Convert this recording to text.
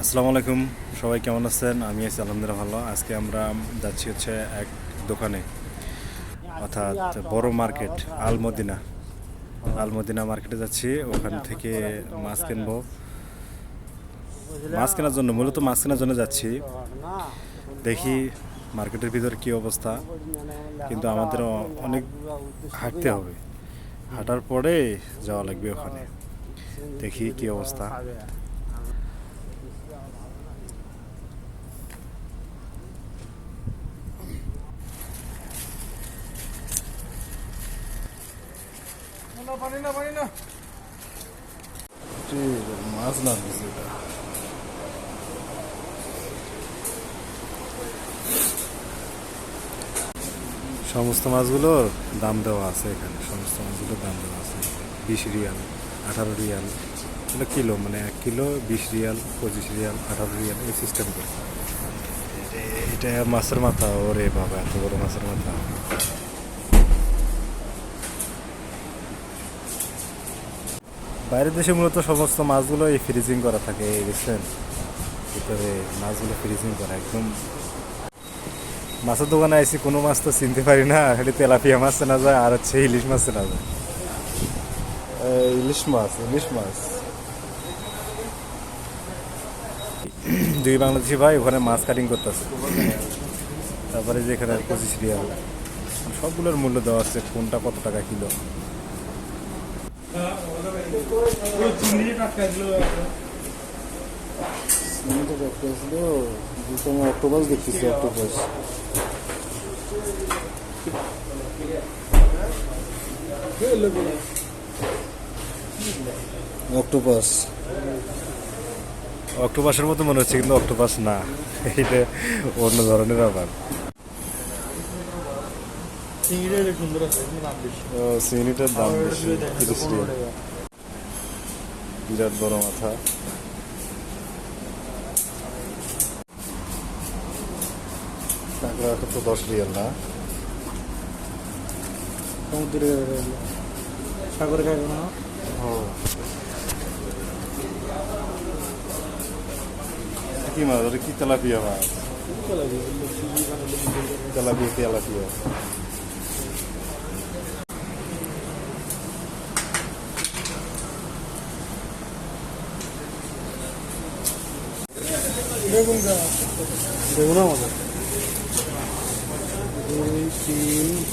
আসসালামু আলাইকুম, সবাই কেমন আছেন? আমি আছি আলহামদুলিল্লাহ ভালো। আজকে আমরা যাচ্ছি হচ্ছে এক দোকানে, অর্থাৎ বড় মার্কেট, আলমদিনা। আলমদিনা মার্কেটে যাচ্ছি, ওখান থেকে মাছ কিনবো। মাছ কেনার জন্য, মূলত মাছ কেনার জন্য যাচ্ছি। দেখি মার্কেটের ভিতর কি অবস্থা, কিন্তু আমাদের অনেক হাঁটতে হবে। হাঁটার পরে যাওয়া লাগবে ওখানে। দেখি কি অবস্থা। মাছ না সমস্ত মাছগুলোর দাম দেওয়া আছে এখানে। সমস্ত মাছগুলোর দাম দেওয়া আছে। বিশ রিয়াল, আঠারো রিয়াল, এটা কিলো মানে এক কিলো বিশ রিয়াল, পঁচিশ রিয়াল, আঠারো রিয়াল, এই সিস্টেম করে। এটা মাছের মাথা, ওরে বাবা, এত বড় মাছের মাথা। বাইরের দেশে মূলত সমস্ত মাছগুলো এই ফ্রিজিং করা থাকে, এই বুঝছেন ভিতরে মাছগুলো ফ্রিজিং করা, একদম মাছের দোকানে আইসি কোনো মাছ তো চিনতে পারি না খালি তেলাপিয়া মাছ চেনা যায় আর হচ্ছে ইলিশ মাছ চেনা যায়। ইলিশ মাছ ইলিশ মাছ। দুই বাংলাদেশি ভাই ওখানে মাছ কাটিং করতেছে। তারপরে যে এখানে পঁচিশ রিয়াল। সবগুলোর মূল্য দেওয়া আছে কোনটা কত টাকা কিলো? তো দেখতে আসলো দুটো আমি অক্টোপাস দেখতেছি অক্টোপাস অক্টোপাস অক্টোপাসের মতো মনে হচ্ছে কিন্তু অক্টোপাস না। এটা অন্য ধরনের আবার চিংড়িটার দাম বেশি। বিরাট বড় মাথা। তো দশ রিয়াল না। সমুদ্রে সাগরে খাই না কি মাছ? ওটা কি তেলাপিয়া মাছ? Tilapia tilapia. বেগুন বেগুন আমাদের three, three.